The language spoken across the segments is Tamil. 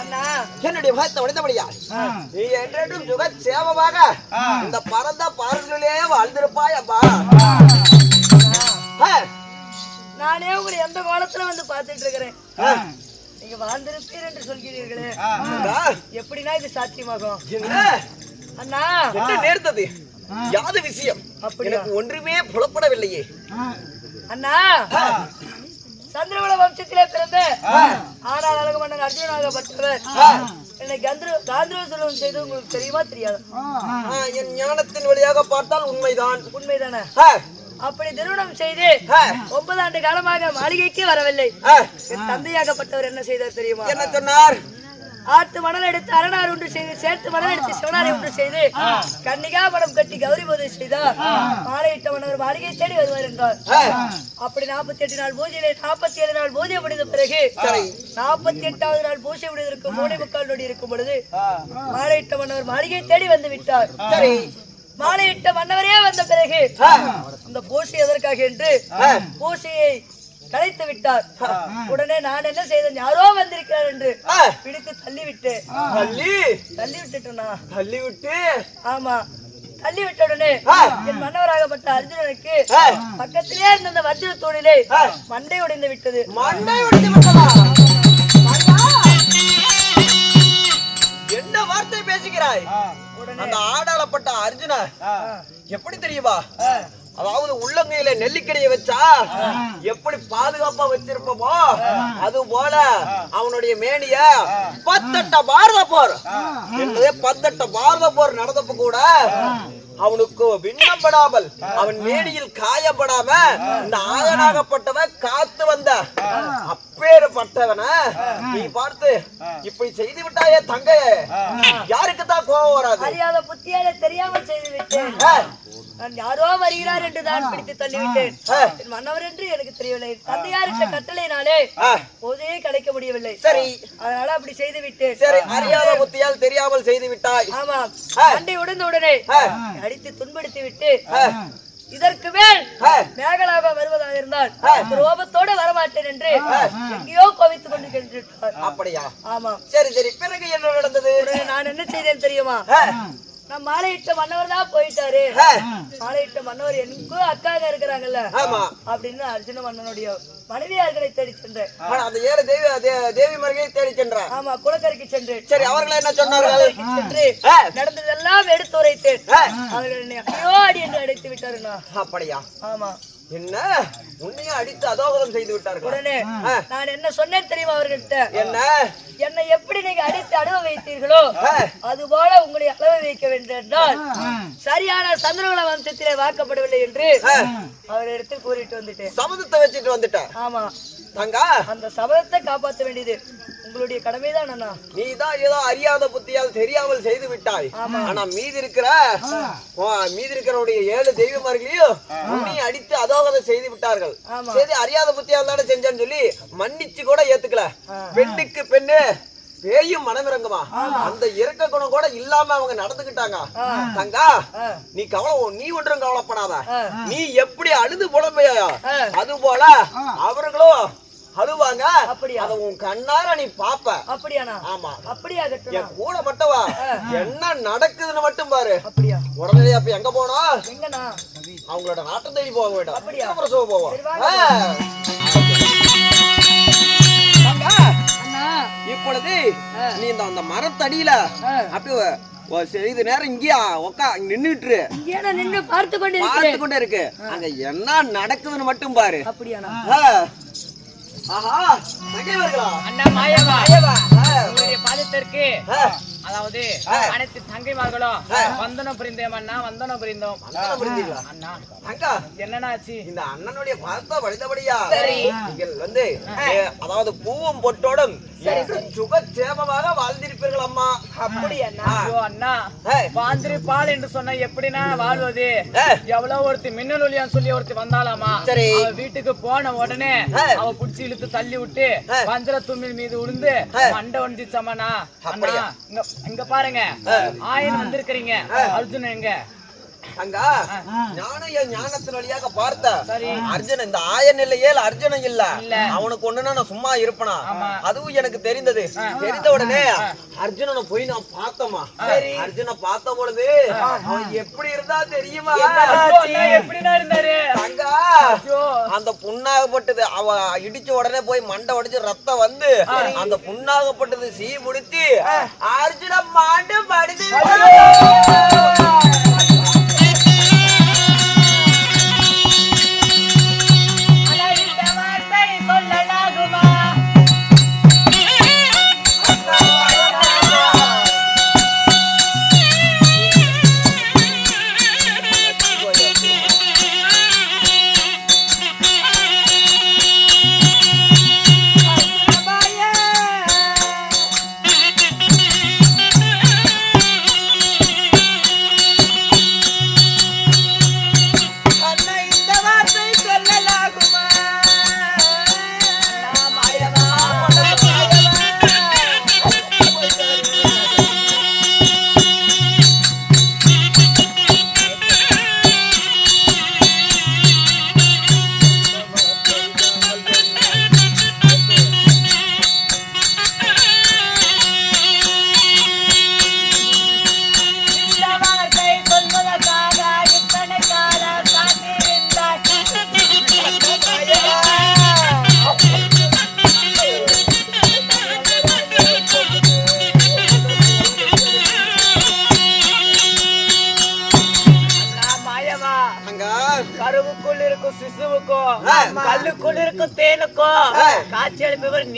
அண்ணா. என்னுடைய வார்த்தை உடைத்தபடியா? நீ என்றென்றும் சுக சேமமாக இந்த பரந்த பாடல்களிலே வாழ்ந்திருப்பாய் அப்பா. ஆ, நானே உங்களை எந்த கோலத்துல வந்து பார்த்துட்டு இருக்கிறேன் நீங்க வாழ்ந்திருப்பீர் என்று சொல்கிறீர்களே. எப்படின்னா இது சாத்தியமாகும்? அண்ணா. என்ன நேர்ந்தது? யாது விஷயம்? எனக்கு ஒன்றுமே புலப்படவில்லையே. அண்ணா. சந்திரகுல வம்சத்திலே பிறந்த ஆனால் அழகு மன்னன் அர்ஜுனாகப்பட்டவர் என்னை கந்திர காந்திர செல்வம் செய்து உங்களுக்கு தெரியுமா? தெரியாது. என் ஞானத்தின் வழியாக பார்த்தால் உண்மைதான். உண்மைதானே? அப்படி திருமணம் செய்து ஒன்பது ஆண்டு காலமாக மாளிகைக்கு வரவில்லை. தந்தையாகப்பட்டவர் என்ன செய்தார் தெரியுமா? என்ன சொன்னார்? ஆத்து மணல் எடுத்து அரணார் ஒன்று செய்து சேர்த்து மணல் எடுத்து சிவனாரை ஒன்று செய்து கன்னிகா மடம் கட்டி கௌரி பூஜை செய்தார். மாலையிட்ட மன்னர் மாளிகை தேடி வருவார் என்றார். அப்படி நாற்பத்தி எட்டு நாள் பூஜையிலே நாற்பத்தி ஏழு நாள் பூஜை முடிந்த பிறகு நாற்பத்தி எட்டாவது நாள் பூஜை முடிவதற்கு மூணு முக்கால் நொடி இருக்கும் பொழுது மாலையிட்ட மன்னவர் மாளிகை தேடி வந்து விட்டார். சரி. மாலையிட்ட மன்னவரே வந்த பிறகு அந்த பூசை எதற்காக என்று பூசையை கலைத்து விட்டார். உடனே நான் என்ன செய்தேன்? யாரோ வந்திருக்கிறார் என்று பிடித்து தள்ளி விட்டு தள்ளி. தள்ளி விட்டுட்டேனா தள்ளி விட்டு ஆமா. தள்ளி விட்ட உடனே என் மன்னவராகப்பட்ட அர்ஜுனனுக்கு. பக்கத்திலே இருந்த அந்த வஜ்ர தூணிலே மண்டை உடைந்து விட்டது. மண்டை உடைந்து விட்டதா? மண்டா! என்ன வார்த்தை பேசுகிறாய்? உடனே அந்த ஆடாளப்பட்ட அர்ஜுன எப்படி தெரியுமா? அதாவது உள்ளங்கையில நெல்லிக்கடியை வச்சா எப்படி பாதுகாப்பா வச்சிருப்போமோ அது போல அவனுடைய மேனிய பத்தட்ட பாரத போர் என்னது? பத்தட்ட பாரத போர் நடந்தப்ப கூட அவனுக்கு விண்ணப்படாமல் அவன் மேனியில் காயப்படாம இந்த ஆயனாகப்பட்டவன் காத்து வந்த அப்பேற்பட்டவன நீ பார்த்து இப்படி செய்து விட்டாயே தங்கையே. யாருக்கு தான் கோபம் வராது. தெரியாமல் செய்து விட்டேன். நான் யாரோ வருகிறார் என்று தான் பிடித்து தள்ளிவிட்டேன். என் மன்னவர் என்று எனக்கு தெரியவில்லை. தந்தையாரிட்ட கட்டளையினாலே ஆ, போதே கலைக்க முடியவில்லை. சரி. அதனால அப்படி செய்து விட்டேன் சரி அறியாத புத்தியால் தெரியாமல் செய்து விட்டாய் ஆமா. ஆ. மண்டை உடைந்த உடனே அடித்து துன்படுத்தி விட்டு இதற்கு மேல் மேகலாக வருவதாக இருந்தால் ரோபத்தோடு வரமாட்டேன் என்று எங்கேயோ கோவித்துக் கொண்டிருக்கின்றார். அப்படியா? ஆமா. சரி சரி. பிறகு என்ன நடந்தது? நான் என்ன செய்தேன் தெரியுமா? நான் மாலையிட்ட மன்னவர் தான் போயிட்டாரு. மாலையிட்ட மன்னவர் எனக்கும் அக்காக இருக்கிறாங்கல்ல? அப்படின்னு அர்ஜுன மன்னனுடைய மனைவியார்களை தேடி சென்றேன். ஆனா அந்த ஏழு தேவி தேவி தேடி சென்றார் ஆமா குளக்கரைக்கு சென்றேன். சரி அவர்கள் என்ன சொன்னார்கள்? குளக்கரைக்கு சென்று நடந்ததெல்லாம் எடுத்து உரைத்தேன் ஆ, அவர்கள் என்னை ஐயோ அடி என்று அடைத்து விட்டாருண்ணா அப்படியா? ஆமா. என்ன? உன்னையும் அடித்து அதோகதம் செய்து விட்டார்கள்? உடனே. நான் என்ன சொன்னேன் தெரியுமா அவர்கள்ட்ட என்ன? என்னை எப்படி நீங்க அடித்து அனுபவ வைத்தீர்களோ அது போல உங்களை அளவு வைக்க வேண்டும் என்றால் சரியான சந்திரகுல வம்சத்திலே வாக்கப்படவில்லை என்று அவர் எடுத்து கூறிட்டு வந்துட்டேன். சபதத்தை வச்சுட்டு வந்துட்ட ஆமா. தங்கா. அந்த சபதத்தை காப்பாற்ற வேண்டியது உங்களுடைய கடமைதான் அண்ணா. நீ தான் ஏதோ அறியாத புத்தியால் தெரியாமல் செய்து விட்டாய். ஆனா மீதி இருக்கிற மீதி இருக்கிறவருடைய ஏழு தெய்வமார்களையும் உன்னையும் அடித்து அதோகதம் செய்து விட்டார்கள். சரி அறியாத புத்தியால் தானே செஞ்சேன்னு சொல்லி மன்னிச்சு கூட ஏத்துக்கல. பெண்ணுக்கு பெண்ணு பேயும் மனமிறங்குமா? அந்த இறக்க குணம் கூட இல்லாம அவங்க நடந்துக்கிட்டாங்க. தங்கா. நீ கவலை நீ ஒன்றும் கவலைப்படாத. நீ எப்படி அழுது புலம்பையா. அது போல அவர்களும் அழுவாங்க அப்படியா? அத உன் கண்ணார நீ பாப்ப அப்படியாண்ணா? ஆமா. அப்படியா என் கூட மட்டுவா? என்ன நடக்குதுன்னு மட்டும் பாரு. அப்படியா? உடனே அப்ப எங்க போனோம் எங்கண்ணா? அவங்களோட நாட்டம் தேடி போக வேண்டாம். அப்படியா? பிரசவ போவோம். இப்பொழுது. நீ இந்த அந்த மரத்தடியில ஆ. அப்படியே ஒரு சிறிது நேரம் இங்கேயா? உக்கா நின்னுட்டு இங்கே நான் நின்று பார்த்து கொண்டிருக்கிறேன் பார்த்து கொண்டே இருக்கு அங்க என்ன நடக்குதுன்னு மட்டும் பாரு. அப்படியாண்ணா. ஆ. ஆஹா நகைவர்களா அண்ணா மாயவா ஆ. உங்களுடைய பாதத்திற்கு. அதாவது. அனைத்து தங்கைமார்களும் வந்தனம் புரிந்தோம் அண்ணா வந்தனம் புரிந்தோம்? அண்ணா அக்கா என்னன்னாச்சு இந்த அண்ணனுடைய பலத்தை வழித்தபடியா சரி. நீங்கள் வந்து அதாவது பூவும் பொட்டோடும் என்று சுகச்சேமமாக வாழ்ந்திருப்பீர்கள் அம்மா. அண்ணா பால் என்று சொன்னா எப்படின்னா வாழ்வது? எவ்வளவு ஒருத்தி மின்னல் சொல்லி ஒருத்தி வந்தாலாமா சரி. வீட்டுக்கு போன உடனே. அவ புடிச்சு இழுத்து தள்ளி விட்டு ஏய். வஞ்சர தும்மில் மீது ஏய். மண்டை ஒண்டிச்சம்மாண்ணா அண்ணா அப்படியா? இங்க இங்க பாருங்க. ஆயன் வந்திருக்கிறீங்க. அர்ஜுன் எங்க? அங்கா நானும் என் ஞானத்தின் வழியாக பார்த்தேன் சரி. அர்ஜுனன் இந்த ஆயன் இல்லையே அர்ஜுனன் இல்ல. அவனுக்கு ஒண்ணுன்னா நான் சும்மா இருப்பனா. அதுவும் எனக்கு தெரிந்தது. தெரிந்த உடனே அர்ஜுனனை போய் நான் பார்த்தோமா அர்ஜுனை பார்த்த பொழுது அவன் எப்படி இருந்தா தெரியுமா? எப்படிண்ணா இருந்தாரு? அங்கா அந்த புண்ணாகப்பட்டது அவ இடிச்ச உடனே போய் மண்டை உடைச்சு ரத்தம் வந்து அந்த புண்ணாகப்பட்டது சீ முடித்து அர்ஜுன மாண்டு படுது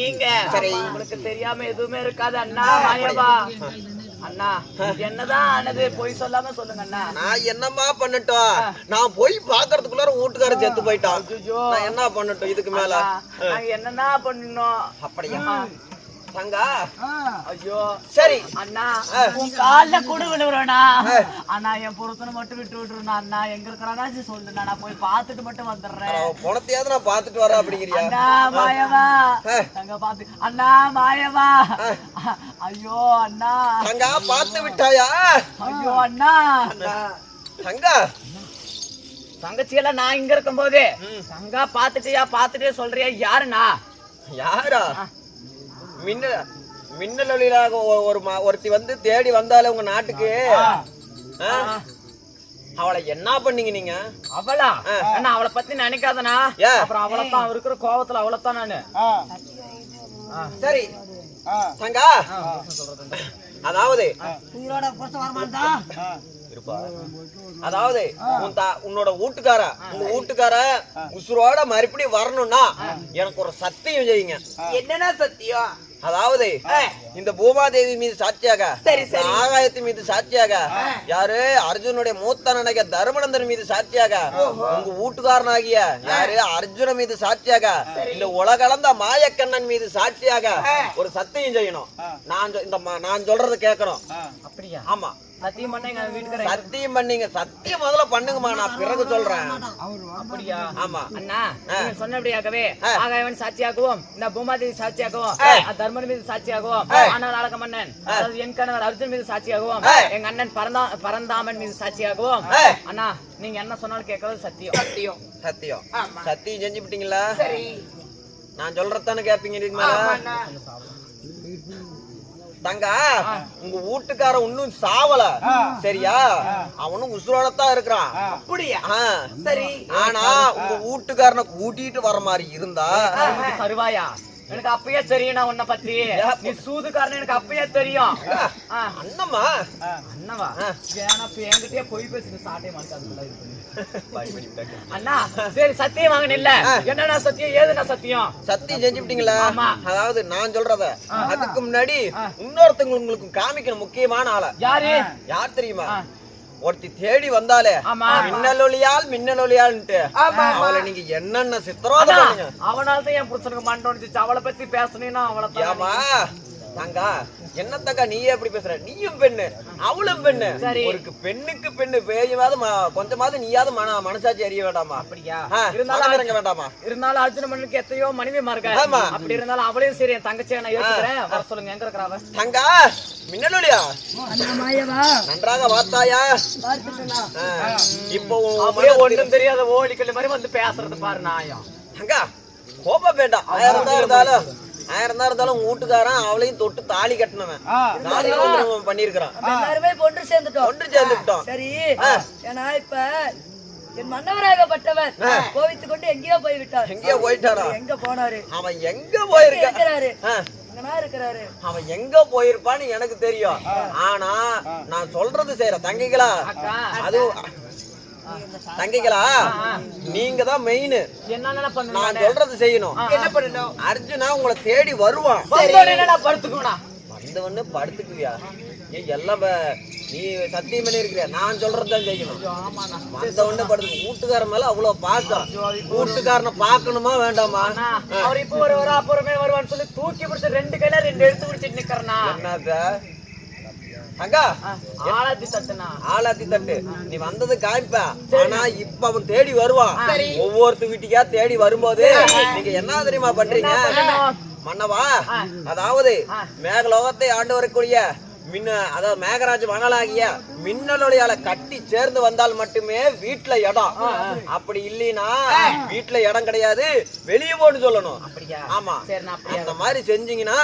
நீங்க. உங்களுக்கு தெரியாம எதுவுமே இருக்காது அண்ணா மாயவா அண்ணா என்னதான் ஆனது பொய் சொல்லாம சொல்லுங்க அண்ணா. நான் என்னம்மா பண்ணட்டும் நான் போய் பாக்குறதுக்குள்ளார வீட்டுக்காரர் செத்து போயிட்டான். நான் என்ன பண்ணட்டும் இதுக்கு மேல? என்னன்னா பண்ணணும்? அப்படியா? தங்கா? ஐயோ. சரி. அண்ணா உன் கால்ல கூட விழுவுறேனா அண்ணா. என் புருஷனை மட்டும் விட்டு விட்டுருண்ணா அண்ணா. எங்க இருக்கிறானா சொல்லுண்ணா. நான் போய் பார்த்துட்டு மட்டும் வந்துடுறேன். அவன் பணத்தையாவது நான் பாத்துட்டு வரேன் அப்படிங்கிறியா? அண்ணா மாயவா. தங்க அண்ணா மாயவா. ஐயோ அண்ணா. தங்கா பார்த்து விட்டாயா? ஐயோ அண்ணா. தங்கா. தங்கச்சி எல்லாம் நான் இங்க இருக்கும் போது தங்கா பாத்துட்டியா பாத்துட்டே சொல்றியா யாருண்ணா? யாரா? மின்னல் மின்னல் ஒளியிலாக ஒரு ம- ஒருத்தி வந்து தேடி வந்தாலே உங்க நாட்டுக்கு? அவளை என்ன பண்ணீங்க நீங்க? அவளா? அண்ணா அவளை பத்தி நினைக்காதண்ணா. ஏன்? அப்புறம் அவளை தான் இருக்கிற கோவத்துல அவளை தான் நானு சரி. தங்கா. அதாவது அதாவது உன் தா- உன்னோட வீட்டுக்கார உங்க வீட்டுக்கார உசுரோட மறுபடியும் வரணும்னா எனக்கு ஒரு சத்தியம் செய்யுங்க. என்னன்னா சத்தியம்? அதாவது இந்த பூமாதேவி மீது சாட்சியாக இந்த ஆகாயத்து மீது சாட்சியாக யாரு? அர்ஜுனுடைய மூத்த நினைக்க தர்மநந்தன் மீது சாட்சியாக உங்க வீட்டுக்காரனாகிய யாரு? அர்ஜுன மீது சாட்சியாக இந்த உலகளந்த மாயக்கண்ணன் மீது சாட்சியாக ஒரு சத்தியம் செய்யணும். நான் இந்த ம- நான் சொல்றது கேட்கணும் அப்படியா? ஆமா. சத்தியம் பண்ணீங்க. சத்தியம் முதல்ல பண்ணுங்கம்மா. நான் பிறகு சொல்றேன். அப்படியா? ஆமா. அண்ணா சொன்னபடியாகவே. ஆகாயவன் சாட்சியாகவும் இந்த பூமாதேவி சாட்சியாகவும். தர்மன் மீது சாட்சியாகவும். ஆனால் அழக மன்னன் அதாவது என் கணவர் அர்ஜுன் மீது சாட்சியாகவும். எங்க அண்ணன் பரந்தா பரந்தாமன் மீது சாட்சியாகவும். அண்ணா நீங்க என்ன சொன்னாலும் கேட்கறது சத்தியம். சத்தியம். சத்தியம். சத்தியம் செஞ்சு விட்டீங்களா நான் சொல்றதானே கேப்பீங்க இதுக்கு மேல தங்கா உங்க வீட்டுக்கார இன்னும் சாவல. சரியா? அவனும் உசுரோட தான் இருக்கிறான் அப்படியா? ஆ. ஆனா உங்க வீட்டுக்காரனை கூட்டிட்டு வர மாதிரி இருந்தா தருவாயா? எனக்கு அப்பயே தெரியும் நான் உன்னை பத்தி. நீ சூதுக்காரன் எனக்கு அப்பயே தெரியும். அண்ணம்மா? அண்ணவா வேணா என்கிட்டயே பொய் பேசுங்க சாட்டை மாட்டாது அண்ணா சரி சத்தியம் வாங்க இல்ல. என்னடா சத்தியம்? ஏதுடா சத்தியம்? சத்தியம் செஞ்சு விட்டீங்களா. அதாவது நான் சொல்றத. அதுக்கு முன்னாடி இன்னொருத்தங்க உங்களுக்கு காமிக்கிற முக்கியமான ஆள. யாரு? யார் தெரியுமா? ஒருத்தி தேடி வந்தாலே ஆமா. மின்னல் ஒளியால் மின்னல் ஒளியால்ன்ட்டு அவளை நீங்க என்னென்ன சித்திரவதை அண்ணா, பண்ணுங்க? அவனால தான் என் புருஷனுக்கு மண்டை உடைஞ்சிச்சு அவளை பத்தி பேசுனீங்கன்னா அவளை தான் ஏமா தங்கா என்ன தங்கா நீயே எப்படி பேசுற? நீயும் பெண்ணு அவளும் பெண்ணு. சரி. ஒரு பெண்ணுக்கு பெண்ணு பேயாவது கொஞ்சமாவது நீயாவது மன மனசாட்சி அறிய வேண்டாமா? அப்படியா? இருந்தாலும் இறங்க வேண்டாமா? இருந்தாலும் அர்ஜுன மண்ணுக்கு எத்தையோ மனைவிமா இருக்க ஆமா. அப்படி இருந்தாலும் அவளையும் சரி என் தங்கச்சியை நான் ஏத்துக்கிறேன். வர சொல்லுங்க எங்க இருக்கிறாவ? தங்கா மாயவா நன்றாக ஆ, இப்போ அப்படியே ஒண்ணும் தெரியாத ஓடிக்கல் மாதிரி வந்து பேசுறது பாரு நாயம். தங்கா கோபம் வேண்டாம். ஆயிரம் தான் இருந்தாலும். ஆயிரம் தான் இருந்தாலும் வீட்டுக்காரன் அவளையும் தொட்டு தாலி கட்டினவன். தாலி பண்ணிருக்கிறான் எல்லாருமே ஒன்று சேர்ந்துட்டோம். ஒன்று சேர்ந்துக்கிட்டோம் சரி. ஏன்னா இப்ப என் மன்னவராகப்பட்டவர் கோவித்துக் கொண்டு எங்கேயோ போய் விட்டார் எங்கேயோ போயிட்டாரா? எங்க போனாரு? அவன் எங்க இருக்கிறாரு? அவன் எங்க போயிருப்பான்னு எனக்கு தெரியும். ஆனா நான் சொல்றது செய்யற தங்கைகளா அது தங்கைகளா? நீங்க தான் மெயின் நான் சொல்றது செய்யணும். என்ன பண்ணணும்? அர்ஜுனா உங்களை தேடி வருவான். படுத்துக்கோடா வந்தவொன்னு படுத்துக்குவியா? ஏய் எல்லாம் நீ சத்தியம் பண்ணி இருக்கிறியா? நான் சொல்றதுதான் செய்யணும். ஆமாண்ணா. வந்தவொடனே படுத்து வீட்டுக்காரன் மேல அவ்வளவு பாக்கம் வீட்டுக்காரனை பார்க்கணுமா வேண்டாமா? அவர் இப்ப வருவாரு அப்புறமே வருவான்னு சொல்லி தூக்கி பிடிச்சு ரெண்டு கையில ரெண்டு எடுத்து பிடிச்சிட்டு நிக்கிறனா என்னத அக்கா. ஆளாத்தி தட்டுனா. ஆளாத்தி தட்டு. நீ வந்தது காமிப்ப. ஆனா இப்ப அவன் தேடி வருவான். ஒவ்வொருத்த வீட்டுக்கா தேடி வரும்போது நீங்க என்ன தெரியுமா பண்றீங்க? மன்னவா அதாவது மேகலோகத்தை ஆண்டு வரக்கூடிய மின்ன அதாவது மேகராஜ் மணலாகிய மின்னலொளியால கட்டி சேர்ந்து வந்தால் மட்டுமே வீட்டுல இடம். அப்படி இல்லைன்னா வீட்டுல இடம் கிடையாது வெளியே போன்னு சொல்லணும். ஆமா. அந்த மாதிரி செஞ்சீங்கன்னா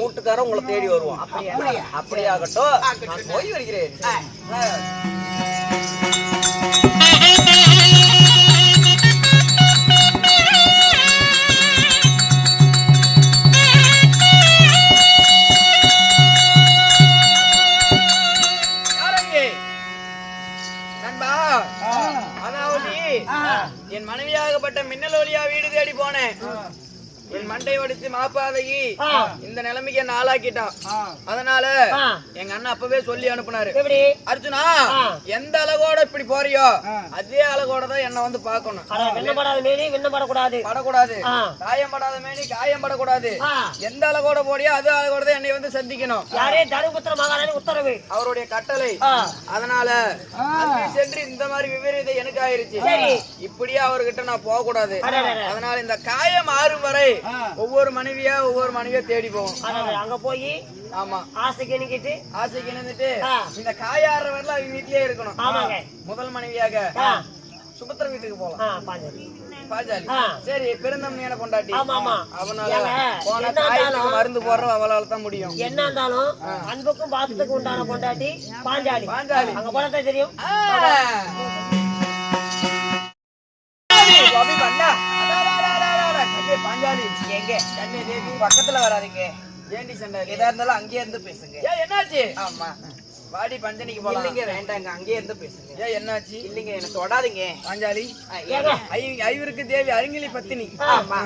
வீட்டுக்காரன் உங்களை தேடி வருவான். அப்படியா? அப்படியாகட்டும். நான் போய் வருகிறேன். மண்டை வடிச்சு மாப்பாதகி இந்த நிலைமைக்கு என்ன ஆளாக்கிட்டான். அதனால எங்க அண்ணன் அப்பவே சொல்லி அனுப்புனாரு. எப்படி? அர்ஜுனா எந்த அழகோட இப்படி போறியோ அதே அழகோட தான் என்ன வந்து பார்க்கணும். விண்ணப்படாத மேனி விண்ணப்படக்கூடாது படக்கூடாது. காயம் படாத மேனி காயம் படக்கூடாது. எந்த அழகோட போறியோ அதே அழகோட தான் என்னை வந்து சந்திக்கணும். யாரே தருபுத்திர மகாராணி உத்தரவு. அவருடைய கட்டளை. அதனால சென்று இந்த மாதிரி விபரீதம் எனக்கு ஆயிருச்சு. இப்படியே அவர்கிட்ட நான் போக கூடாது அதனால இந்த காயம் ஆறும் வரை ஒவ்வொரு மனைவியா ஒவ்வொரு மனைவியா தேடி போவோம். அங்க போய் ஆமா. ஆசைக்கு நிக்கிட்டு ஆசைக்கு நின்னுட்டு இந்த காயாடுற வரல அவங்க வீட்லயே இருக்கணும். ஆமாங்க. முதல் மனைவியாக சுபத்திர வீட்டுக்கு போலாம். பாஞ்சலி. பாஜாலி சரி பெருந்தம்னியான ஆமா. அவனால போன மருந்து போடுற அவளால தான் முடியும். என்ன இருந்தாலும் அன்புக்கும் பாசத்துக்கும் உண்டான கொண்டாட்டி பாஞ்சாலி. பாஞ்சாலி. அங்க போனதே தெரியும். பாஞ்சாலி. எங்க? கண்ணே தேவி. பக்கத்துல வராதீங்க. ஏண்டி சண்டாளி? எதா இருந்தாலும் அங்கேயே இருந்து பேசுங்க ஏன் என்னாச்சு? ஆமா வாடி பஞ்சனிக்கு போலாம். இல்லைங்க வேண்டாங்க அங்கேயே இருந்து பேசுங்க ஏன் என்னாச்சு? இல்லைங்க என்ன தொடாதீங்க பாஞ்சாலி. ஐவருக்கு தேவி அருங்கிலி பத்தினி. ஆமா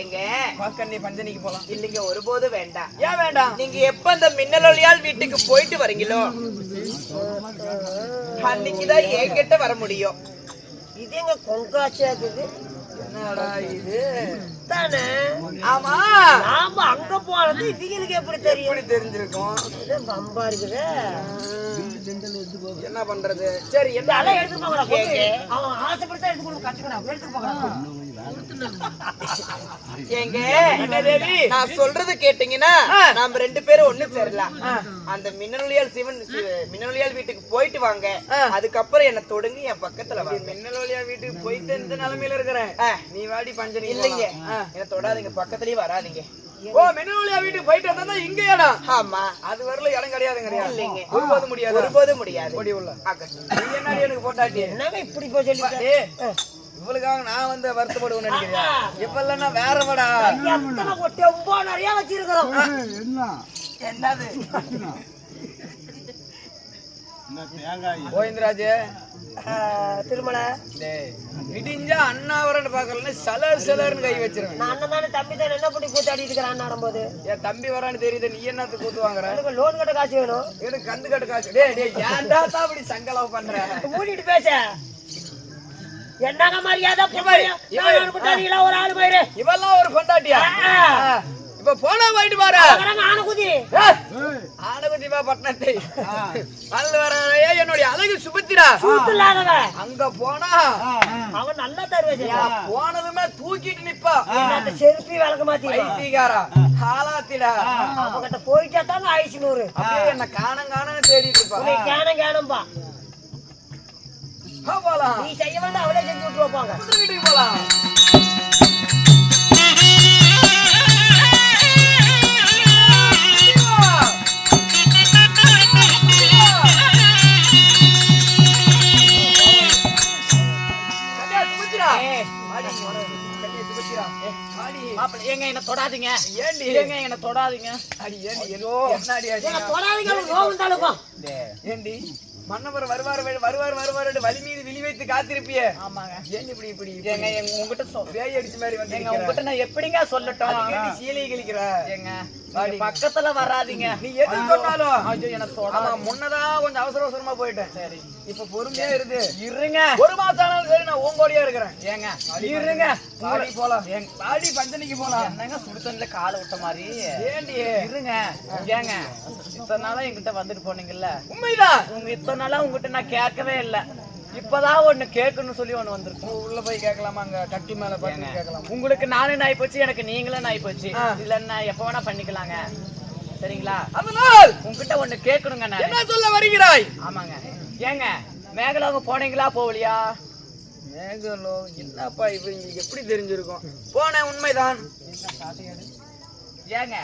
எங்க வா கண்ணே பஞ்சனிக்கு போலாம். இல்லைங்க ஒருபோது வேண்டாம் ஏன் வேண்டாம்? நீங்க எப்ப அந்த மின்னலொலியால் வீட்டுக்கு போயிட்டு வரீங்களோ அன்னைக்குதான் என்கிட்ட வர முடியும் இது எங்க கொங்காட்சியா இருக்குது என்னடா இது? தானே ஆமா நாம அங்க போறது இதுங்களுக்கு எப்படி தெரியும் எப்படி தெரிஞ்சிருக்கும்? இது பம்பா இருக்குது என்ன பண்றது சரி என்ன அதான் எடுத்து கொண்டு. அவன் ஆசைப்பட்டு எடுத்து கொடுத்து கற்றுக்கணும் எடுத்து தேவி? நான் சொல்றது கேட்டீங்கன்னா நாம ரெண்டு பேரும் ஒண்ணு சேரலாம். அந்த மின்னலொலியால் சிவன் சிவ- மின்னலொலியால் வீட்டுக்கு போயிட்டு வாங்க. அதுக்கப்புறம் என்ன தொடுங்க என் பக்கத்துல வாங்க. மின்னலோலியா வீட்டுக்கு போயிட்டு இந்த நிலைமையில இருக்கிறேன். நீ வாடி பஞ்சனி இல்லைங்க. என்ன தொடாதீங்க பக்கத்துலயே வராதீங்க. ஓ மின்னலோலியா வீட்டுக்கு போயிட்டு வந்தா இங்க இடம் ஆமா. அது வரல இடம் கிடையாதுங்கறியா? இல்லைங்க. ஒருபோது முடியாது. ஒருபோதும் முடியாது. உள்ள ஆகட்டும். நீ என்னடி எனக்கு போட்டாட்டி என்னங்க இப்படி போய் ஏய், இவளுக்காக நான் வந்து வருத்தப்படுவேன் நினைக்கிறியா? இப்ப இல்லைன்னா வேற படா. எத்தனை கொட்டி ரொம்ப நிறைய வச்சிருக்கிறோம். என்னது? கோவிந்தராஜ். திருமலை. டேய் இடிஞ்சா அண்ணாவரன்னு பாக்கலன்னு சலர் சலர்னு கை வச்சிருவேன். நான் அண்ணன் தானே தம்பி தானே என்ன பண்ணி கூத்தாடி இருக்கிறான் ஆடும்போது? என் தம்பி வரான்னு தெரியுது நீ என்னத்துக்கு கூத்து வாங்குற? எனக்கு லோன் கட்ட காசு வேணும். எனக்கு கண்டு கட்டு காசு. டேய் டேய் ஏன்டா தான் அப்படி சங்கலவு பண்ற? மூடிட்டு பேச. என்னங்க மரியாதை இவன், ஒரு ஆளு போயிரு. இவெல்லாம் ஒரு பொண்டாட்டியா. இப்ப போனா போயிட்டு பாரு. ஆனகுதி ஆனகுதிபா பட்டணத்தை. வந்து வரையே என்னுடைய அழகு சுபத்திரா இல்லாதவன் அங்க போனா அவன் நல்லா தருவேன் நான் போனதுமே தூக்கிட்டு நிப்பா. அந்த செருப்பி விளக்க மாத்தி பைத்தியக்காரா ஹாலாத்திடா அவகிட்ட போயிட்டா தான் ஆயிடுச்சு நூறு. அப்படியே என்ன காணம் காணம் தேடிட்டு இருப்பா. கேனம்பா வா, போலாம். நீ செய்ய வேண்டாம் அவளே செஞ்சு வீட்டுக்கு போலாம். ஏங்க என்ன தொடாதீங்க. ஏண்டி? ஏங்க என்ன தொடாதீங்க. அடி, ஏண்டி, எல்லோ, என்னடி ஆச்சு? தொடாதீங்க ரோகம் தாளுக்கும் ஏண்டி? மன்னவர் வருவார் வருவார் வருவார் வலி வைத்து காத்திருப்பியே? ஆமாங்க. ஏன் இப்படி இப்படி ஏங்க எங்க உங்ககிட்ட பேய் அடிச்ச மாதிரி வந்து ஏங்க உங்ககிட்ட நான் எப்படிங்க சொல்லட்டும்? அதுக்கு சீலை கிழிக்கிற. ஏங்க பக்கத்துல வராதீங்க. நீ எது சொன்னாலும்? ஐயோ எனக்கு தொடாத முன்னதா கொஞ்சம் அவசர அவசரமா போயிட்டேன். சரி. இப்ப பொறுமையா இருந்து இருங்க. ஒரு மாசம் ஆனாலும் சரி நான் ஓங்கோடியா இருக்கிறேன். ஏங்க இருங்க. பாடி போலாம். பாடி பஞ்சனைக்கு போலாம். என்னங்க சுடுதண்ணில காலை விட்ட மாதிரி? ஏண்டி? இருங்க. ஏங்க இத்தனை நாளா என்கிட்ட வந்துட்டு போனீங்கல்ல? உண்மைதான். உங்க இத்தனை நாளா உங்ககிட்ட நான் கேட்கவே இல்ல. இப்பதான் ஒண்ணு கேட்கணும்னு சொல்லி ஒண்ணு வந்திருக்கு. உள்ள போய் கேட்கலாமா அங்க? கட்டி மேல பார்த்து கேட்கலாம்? உங்களுக்கு நானே நாய் போச்சு எனக்கு நீங்களும் நாய் போச்சு. ஆ. இல்ல நான் எப்ப வேணா பண்ணிக்கலாங்க. சரிங்களா? அதனால் உங்ககிட்ட ஒண்ணு கேட்கணுங்க நான். என்ன சொல்ல வருகிறாய் ஆமாங்க. ஏங்க மேகலோகம் போனீங்களா போகலையா? மேகலோ என்னப்பா இப்ப இங்க எப்படி தெரிஞ்சிருக்கும்? போனேன் உண்மைதான். ஏங்க.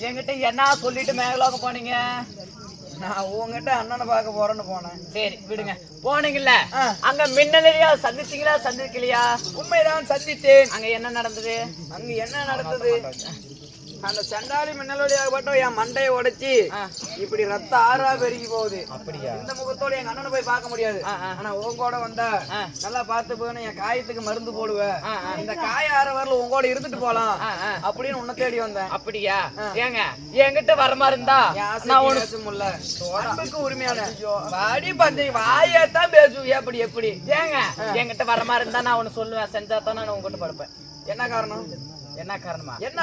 என்கிட்ட என்ன சொல்லிட்டு மேகலோகம் போனீங்க? நான் உங்ககிட்ட அண்ணனை பார்க்க போறேன்னு போனேன். சரி விடுங்க. போனீங்கல்ல. அங்க மின்னலையா சந்திச்சீங்களா சந்திக்கலையா? உண்மைதான் சந்தித்தேன். அங்க என்ன நடந்தது? அங்க என்ன நடந்தது? அந்த சண்டாளி மின்னலோடியாகப்பட்ட என் மண்டையை உடைச்சி. இப்படி ரத்த ஆறா பெருகி போகுது. அப்படியா? இந்த முகத்தோட எங்க அண்ணனை போய் பார்க்க முடியாது. ஆனா உங்கோட வந்தா. நல்லா பார்த்து போகணும் என் காயத்துக்கு மருந்து போடுவேன். இந்த காய ஆற வரல உங்கோட இருந்துட்டு போலாம். அப்படின்னு உன்னை தேடி வந்தேன். அப்படியா? ஏங்க என்கிட்ட வர மாதிரி இருந்தா நான் ஒண்ணு பேசமுல்ல. அன்புக்கு உரிமையான. வாடி பந்தை வாயத்தான் பேசுவியா எப்படி எப்படி? ஏங்க என்கிட்ட வர மாதிரி இருந்தா நான் ஒண்ணு சொல்லுவேன் செஞ்சா தான் நான் உங்ககிட்ட படுப்பேன். என்ன காரணம்? என்ன காரணமா? என்ன?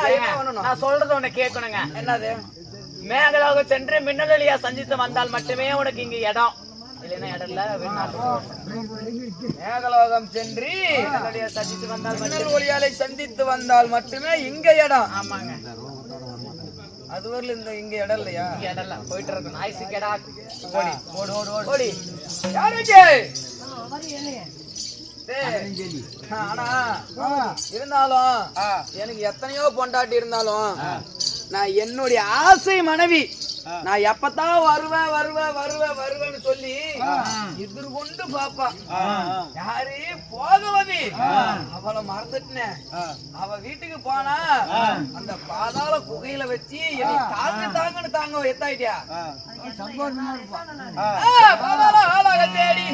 நான் சொல்றது உன்னை கேட்கணுங்க. என்னது? மேகலாக சென்று மின்னலியா சந்தித்து வந்தால் மட்டுமே உனக்கு இங்க இடம். மேகலோகம் சென்று சந்தித்து வந்தால் மின்னல் ஒளியாலை சந்தித்து வந்தால் மட்டுமே இங்க இடம். ஆமாங்க. அதுவரையில இந்த இங்க இடம் இல்லையா? இடம் இல்ல போயிட்டு இருக்கும் நாய்ஸு கெடா ஓடி ஓடு ஓடு ஓடு. டேய், ஆனா இருந்தாலும் எனக்கு எத்தனையோ பொண்டாட்டி இருந்தாலும் நான் என்னுடைய ஆசை மனைவி. நான் எப்பதான் வருவேன் வருவேன் வருவேன் வருவேன்னு சொல்லி எதிர் கொண்டு பாப்பா. யாரு போகவதி. அவளை மறந்துட்டேன். அவ வீட்டுக்கு போனா அந்த பாதாள குகையில வச்சு என்னை தாங்க தாங்கன்னு தாங்க எத்தாயிட்டியா? பாதாள ஆளாக தேடி.